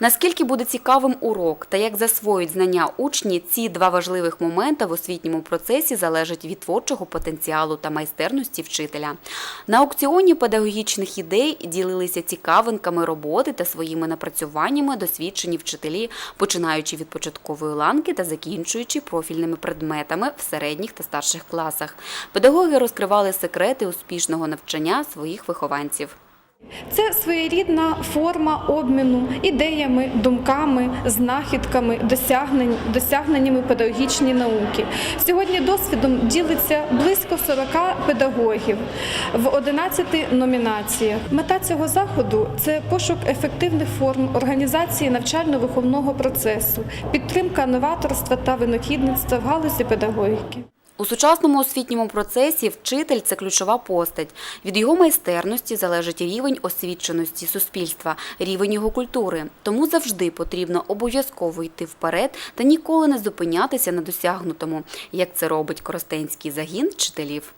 Наскільки буде цікавим урок та як засвоюють знання учні, ці два важливих моменти в освітньому процесі залежать від творчого потенціалу та майстерності вчителя. На аукціоні педагогічних ідей ділилися цікавинками роботи та своїми напрацюваннями досвідчені вчителі, починаючи від початкової ланки та закінчуючи профільними предметами в середніх та старших класах. Педагоги розкривали секрети успішного навчання своїх вихованців. Це своєрідна форма обміну ідеями, думками, знахідками, досягненнями педагогічної науки. Сьогодні досвідом ділиться близько 40 педагогів в 11 номінаціях. Мета цього заходу це пошук ефективних форм організації навчально-виховного процесу, підтримка новаторства та винахідництва в галузі педагогіки. У сучасному освітньому процесі вчитель це ключова постать. Від його майстерності залежить рівень освіченості суспільства, рівень його культури. Тому завжди потрібно обов'язково йти вперед та ніколи не зупинятися на досягнутому, як це робить Коростенський загін вчителів.